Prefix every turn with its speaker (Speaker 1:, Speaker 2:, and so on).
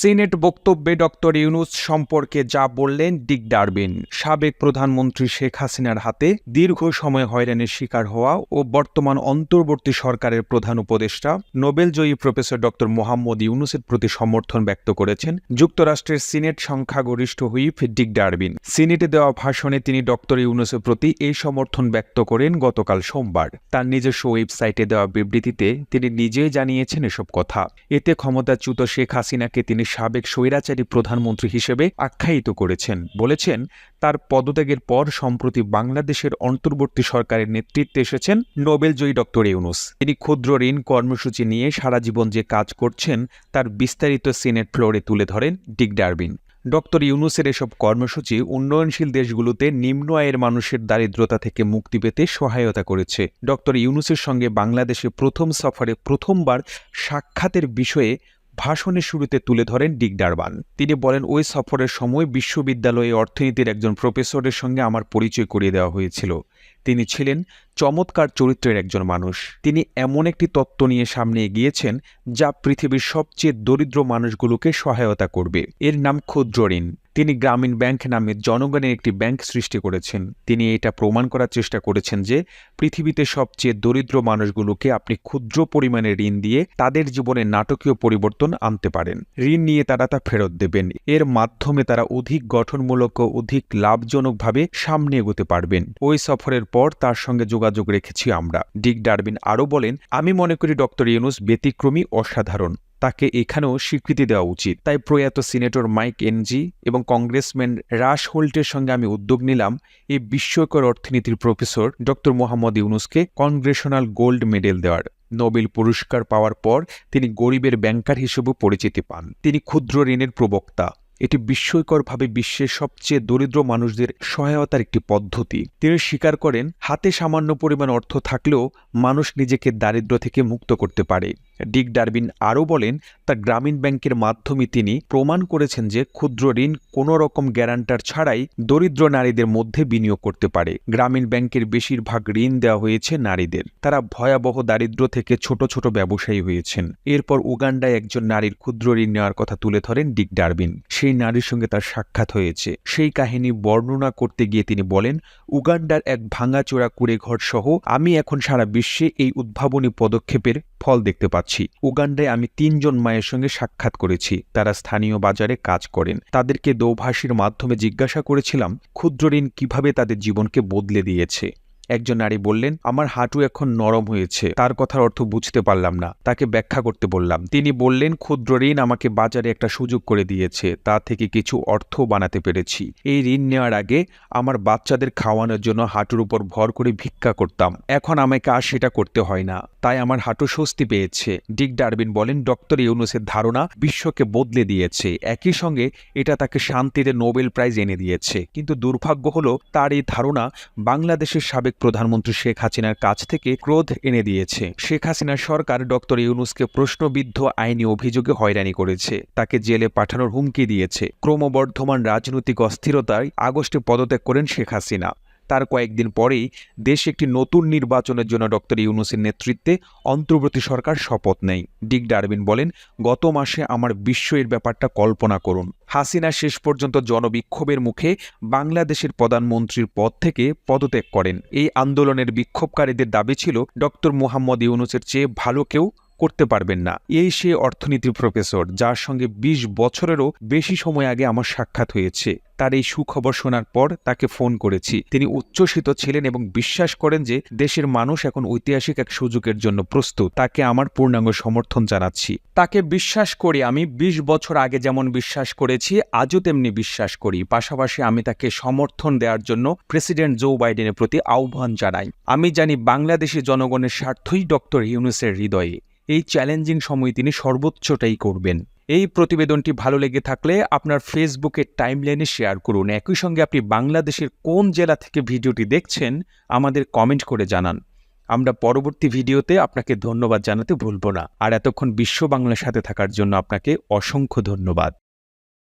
Speaker 1: Senate বক্তব্যে doctor Yunus সম্পর্কে যা বললেন ডিক ডারবিন। সাবেক প্রধানমন্ত্রী শেখ হাসিনার হাতে দীর্ঘ সময় হয়রানির শিকার হওয়া ও বর্তমান অন্তর্বর্তী সরকারের প্রধান উপদেষ্টা, নোবেলজয়ী প্রফেসর ডক্টর মোহাম্মদ ইউনুসের প্রতি সমর্থন ব্যক্ত করেছেন যুক্তরাষ্ট্রের সিনেট সংখ্যাগরিষ্ঠ হুইপ ডিক ডারবিন। সিনেটে দেওয়া ভাষণে তিনি ডক্টর ইউনুসের প্রতি এই সমর্থন ব্যক্ত করেন গতকাল সোমবার। তার নিজস্ব ওয়েবসাইটে দেওয়া বিবৃতিতে তিনি নিজেই জানিয়েছেন এসব কথা। এতে ক্ষমতাচ্যুত শেখ হাসিনাকে তিনি সাবেক স্বৈরাচারী প্রধানমন্ত্রী হিসেবে আখ্যায়িত করেছেন। বলেছেন, তার পদত্যাগের পর সম্প্রতি বাংলাদেশের অন্তর্বর্তী সরকারের নেতৃত্বে এসেছেন নোবেলজয়ী ডক্টর ইউনুস। তিনি ক্ষুদ্র ঋণ কর্মসূচি নিয়ে সারা জীবন যে কাজ করছেন, তার বিস্তারিত সিনেট ফ্লোরে তুলে ধরেন ডিক ডারবিন। ডক্টর ইউনুসের এসব কর্মসূচি উন্নয়নশীল দেশগুলোতে নিম্ন আয়ের মানুষের দারিদ্রতা থেকে মুক্তি পেতে সহায়তা করেছে। ডক্টর ইউনুসের সঙ্গে বাংলাদেশে প্রথম সফরে প্রথমবার সাক্ষাতের বিষয়ে ভাষণের শুরুতে তুলে ধরেন ডিক ডারবান। তিনি বলেন, ওই সফরের সময় বিশ্ববিদ্যালয়ে অর্থনীতির একজন প্রফেসরের সঙ্গে আমার পরিচয় করিয়ে দেওয়া হয়েছিল। তিনি ছিলেন চমৎকার চরিত্রের একজন মানুষ। তিনি এমন একটি তত্ত্ব নিয়ে সামনে এগিয়েছেন যা পৃথিবীর সবচেয়ে দরিদ্র মানুষগুলোকে সহায়তা করবে। এর নাম ক্ষুদ্র ঋণ। তিনি গ্রামীণ ব্যাংক নামে জনগণের একটি ব্যাংক সৃষ্টি করেছেন। তিনি এটা প্রমাণ করার চেষ্টা করেছেন যে, পৃথিবীতে সবচেয়ে দরিদ্র মানুষগুলোকে আপনি ক্ষুদ্র পরিমাণে ঋণ দিয়ে তাদের জীবনে নাটকীয় পরিবর্তন আনতে পারেন। ঋণ নিয়ে তারা তা ফেরত দেবেন। এর মাধ্যমে তারা অধিক গঠনমূলক ও অধিক লাভজনকভাবে সামনে এগোতে পারবেন। ওই সফরের পর তার সঙ্গে যোগাযোগ রেখেছি আমরা। ডিক ডারবিন আরও বলেন, আমি মনে করি ডক্টর ইউনুস ব্যতিক্রমী, অসাধারণ। তাকে এখানেও স্বীকৃতি দেওয়া উচিত। তাই প্রয়াত সিনেটর মাইক এনজি এবং কংগ্রেসম্যান রাশ হোল্টের সঙ্গে আমি উদ্যোগ নিলাম এই বিস্ময়কর অর্থনীতির প্রফেসর ডক্টর মোহাম্মদ ইউনুসকে কংগ্রেশনাল গোল্ড মেডেল দেওয়ার। নোবেল পুরস্কার পাওয়ার পর তিনি গরিবের ব্যাংকার হিসেবে পরিচিতি পান। তিনি ক্ষুদ্র ঋণের প্রবক্তা। এটি বিস্ময়করভাবে বিশ্বের সবচেয়ে দরিদ্র মানুষদের সহায়তার একটি পদ্ধতি। তিনি স্বীকার করেন, হাতে সামান্য পরিমাণ অর্থ থাকলেও মানুষ নিজেকে দারিদ্র্য থেকে মুক্ত করতে পারে। ডিক ডারবিন আরও বলেন তা গ্রামীণ ব্যাংকের মাধ্যমে তিনি প্রমাণ করেছেন যে ক্ষুদ্র ঋণ কোনো রকম গ্যারান্টার ছাড়াই দরিদ্র নারীদের মধ্যে বিনিয়োগ করতে পারে। গ্রামীণ ব্যাংকের বেশিরভাগ ঋণ দেওয়া হয়েছে নারীদের। তারা ভয়াবহ দারিদ্র থেকে ছোট ছোট ব্যবসায়ী হয়েছেন। এরপর উগান্ডায় একজন নারীর ক্ষুদ্র ঋণ নেওয়ার কথা তুলে ধরেন ডিক ডারবিন। সেই নারীর সঙ্গে তার সাক্ষাৎ হয়েছে। সেই কাহিনী বর্ণনা করতে গিয়ে তিনি বলেন, উগান্ডার এক ভাঙাচোরা কুড়ে ঘর সহ আমি এখন সারা বিশ্বে এই উদ্ভাবনী পদক্ষেপের ফল দেখতে পাচ্ছি। উগান্ডায় আমি তিনজন মায়ের সঙ্গে সাক্ষাৎ করেছি। তারা স্থানীয় বাজারে কাজ করেন। তাদেরকে দৌভাষীর মাধ্যমে জিজ্ঞাসা করেছিলাম, ক্ষুদ্র ঋণ কীভাবে তাদের জীবনকে বদলে দিয়েছে? একজন নারী বললেন, আমার হাঁটু এখন নরম হয়েছে, তার কথার অর্থ বুঝতে পারলাম না, তাকে ব্যাখ্যা করতে বললাম। তিনি বললেন, ক্ষুদ্র ঋণ আমাকে বাজারে একটা সুযোগ করে দিয়েছে, তা থেকে কিছু অর্থ বানাতে পেরেছি। এই ঋণ নেওয়ার আগে আমার বাচ্চাদের খাওয়ানোর জন্য হাঁটুর উপর ভর করে ভিক্ষা করতাম। এখন আমাকে আর সেটা করতে হয় না, তাই আমার হাঁটু স্বস্তি পেয়েছে। ডিক ডারবিন বলেন, ডক্টর ইউনুসের ধারণা বিশ্বকে বদলে দিয়েছে। একই সঙ্গে এটা তাকে শান্তিতে নোবেল প্রাইজ এনে দিয়েছে। কিন্তু দুর্ভাগ্য হলো, তার এই ধারণা বাংলাদেশের সাবেক প্রধানমন্ত্রী শেখ হাসিনার কাছ থেকে ক্রোধ এনে দিয়েছে। শেখ হাসিনার সরকার ডক্টর ইউনুসকে প্রশ্নবিদ্ধ আইনি অভিযোগে হয়রানি করেছে। তাকে জেলে পাঠানোর হুমকি দিয়েছে। ক্রমবর্ধমান রাজনৈতিক অস্থিরতায় আগস্টে পদত্যাগ করেন শেখ হাসিনা। তার কয়েকদিন পরেই দেশে একটি নতুন নির্বাচনের জন্য ডক্টর ইউনুসের নেতৃত্বে অন্তর্বর্তী সরকার শপথ নেয়। ডিক ডারবিন বলেন, গত মাসে আমার বিস্ময়ের ব্যাপারটা কল্পনা করুন। হাসিনা শেষ পর্যন্ত জনবিক্ষোভের মুখে বাংলাদেশের প্রধানমন্ত্রীর পদ থেকে পদত্যাগ করেন। এই আন্দোলনের বিক্ষোভকারীদের দাবি ছিল, ডক্টর মোহাম্মদ ইউনুসের চেয়ে ভালো কেউ করতে পারবেন না। এই সে অর্থনীতির প্রফেসর, যার সঙ্গে ২০ বছরেরও বেশি সময় আগে আমার সাক্ষাৎ হয়েছে। তার এই সুখবর শোনার পর তাকে ফোন করেছি। তিনি উচ্ছ্বসিত ছিলেন এবং বিশ্বাস করেন যে দেশের মানুষ এখন ঐতিহাসিক এক সুযোগের জন্য প্রস্তুত। তাকে আমার পূর্ণাঙ্গ সমর্থন জানাচ্ছি। তাকে বিশ্বাস করি, আমি ২০ বছর আগে যেমন বিশ্বাস করেছি, আজও তেমনি বিশ্বাস করি। পাশাপাশি আমি তাকে সমর্থন দেওয়ার জন্য প্রেসিডেন্ট জো বাইডেনের প্রতি আহ্বান জানাই। আমি জানি বাংলাদেশি জনগণের স্বার্থই ডক্টর ইউনুসের হৃদয়ে। এই চ্যালেঞ্জিং সময় তিনি সর্বোচ্চটাই করবেন। এই প্রতিবেদনটি ভালো লেগে থাকলে আপনার ফেসবুকের টাইমলাইনে শেয়ার করুন। একই সঙ্গে আপনি বাংলাদেশের কোন জেলা থেকে ভিডিওটি দেখছেন, আমাদের কমেন্ট করে জানান। আমরা পরবর্তী ভিডিওতে আপনাকে ধন্যবাদ জানাতে ভুলব না। আর এতক্ষণ বিশ্ব বাংলার সাথে থাকার জন্য আপনাকে অসংখ্য ধন্যবাদ।